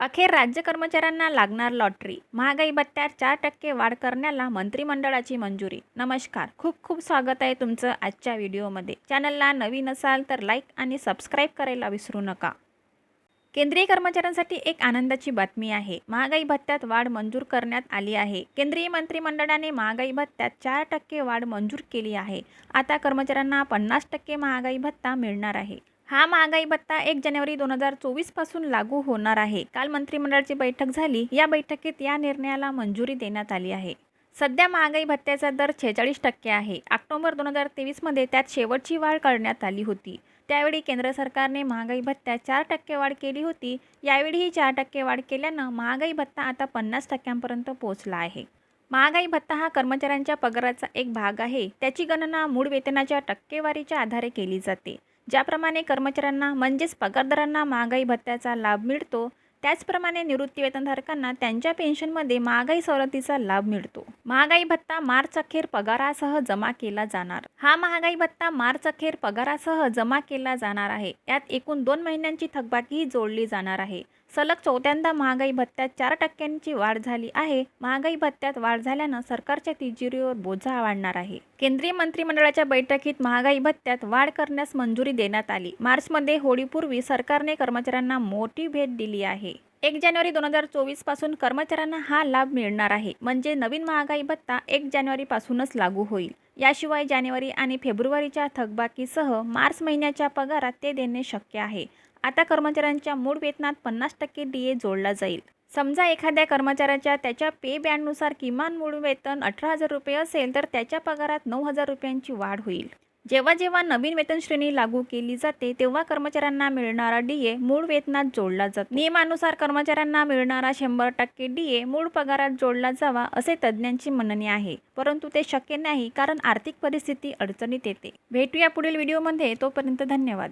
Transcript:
अखेर राज्य कर्मचाऱ्यांना लागणार लॉटरी. महागाई भत्त्यात चार टक्के वाढ करण्याला मंत्रिमंडळाची मंजुरी. नमस्कार. खूप खूप स्वागत आहे तुमचं आजच्या व्हिडिओमध्ये. चॅनलला नवीन असाल तर लाईक आणि सबस्क्राईब करायला विसरू नका. केंद्रीय कर्मचाऱ्यांसाठी एक आनंदाची बातमी आहे. महागाई भत्त्यात वाढ मंजूर करण्यात आली आहे. केंद्रीय मंत्रिमंडळाने महागाई भत्त्यात चार टक्के वाढ मंजूर केली आहे. आता कर्मचाऱ्यांना पन्नास टक्के महागाई भत्ता मिळणार आहे. हा महागाई भत्ता एक जानेवारी दोन हजार चोवीसपासून लागू होणार आहे. काल मंत्रिमंडळाची बैठक झाली. या बैठकीत या निर्णयाला मंजुरी देण्यात आली आहे. सध्या महागाई भत्त्याचा दर छेचाळीस टक्के आहे. ऑक्टोबर दोन हजार तेवीसमध्ये त्यात शेवटची वाढ करण्यात आली होती. त्यावेळी केंद्र सरकारने महागाई भत्त्यात चार टक्के वाढ केली होती. यावेळीही चार टक्के वाढ केल्यानं महागाई भत्ता आता पन्नास टक्क्यांपर्यंत पोहोचला आहे. महागाई भत्ता हा कर्मचाऱ्यांच्या पगाराचा एक भाग आहे. त्याची गणना मूळ वेतनाच्या टक्केवारीच्या आधारे केली जाते. ज्याप्रमाणे कर्मचाऱ्यांना म्हणजेच पगारदारांना महागाई भत्त्याचा लाभ मिळतो त्याचप्रमाणे निवृत्ती वेतनधारकांना त्यांच्या पेन्शनमध्ये महागाई सवलतीचा लाभ मिळतो. महागाई भत्ता मार्च अखेर पगारासह जमा केला जाणार. हा महागाई भत्ता मार्च अखेर पगारासह जमा केला जाणार आहे. यात एकूण दोन महिन्यांची थकबाकीही जोडली जाणार आहे. सलग चौथ्यांदा महागाई भत्त्यात चार टक्क्यांची वाढ झाली आहे. महागाई भत्त्यात वाढ झाल्यानं सरकारच्या तिजोरीवर बोजा वाढणार आहे. केंद्रीय मंत्रिमंडळाच्या बैठकीत महागाई भत्त्यात वाढ करण्यास मंजुरी देण्यात आली. मार्चमध्ये होळीपूर्वी सरकारने कर्मचाऱ्यांना मोठी भेट दिली आहे. एक जानेवारी दोन हजार चोवीसपासून कर्मचाऱ्यांना हा लाभ मिळणार आहे. म्हणजे नवीन महागाई भत्ता एक जानेवारीपासूनच लागू होईल. याशिवाय जानेवारी आणि फेब्रुवारीच्या थकबाकीसह मार्च महिन्याच्या पगारात ते देणे शक्य आहे. आता कर्मचाऱ्यांच्या मूळ वेतनात पन्नास टक्के डी ए जोडला जाईल. समजा एखाद्या कर्मचाऱ्याच्या त्याच्या पे बँडनुसार किमान मूळ वेतन अठरा हजार रुपये असेल तर त्याच्या पगारात नऊ हजार रुपयांची वाढ होईल. जेव्हा जेव्हा नवीन वेतन श्रेणी लागू केली जाते तेव्हा कर्मचाऱ्यांना मिळणारा डी ए मूळ वेतनात जोडला जातो. नियमानुसार कर्मचाऱ्यांना मिळणारा शंभर टक्के डी ए मूळ पगारात जोडला जावा असे तज्ज्ञांची म्हणणे आहे. परंतु ते शक्य नाही कारण आर्थिक परिस्थिती अडचणीत येते. भेटूया पुढील व्हिडिओमध्ये. तोपर्यंत धन्यवाद.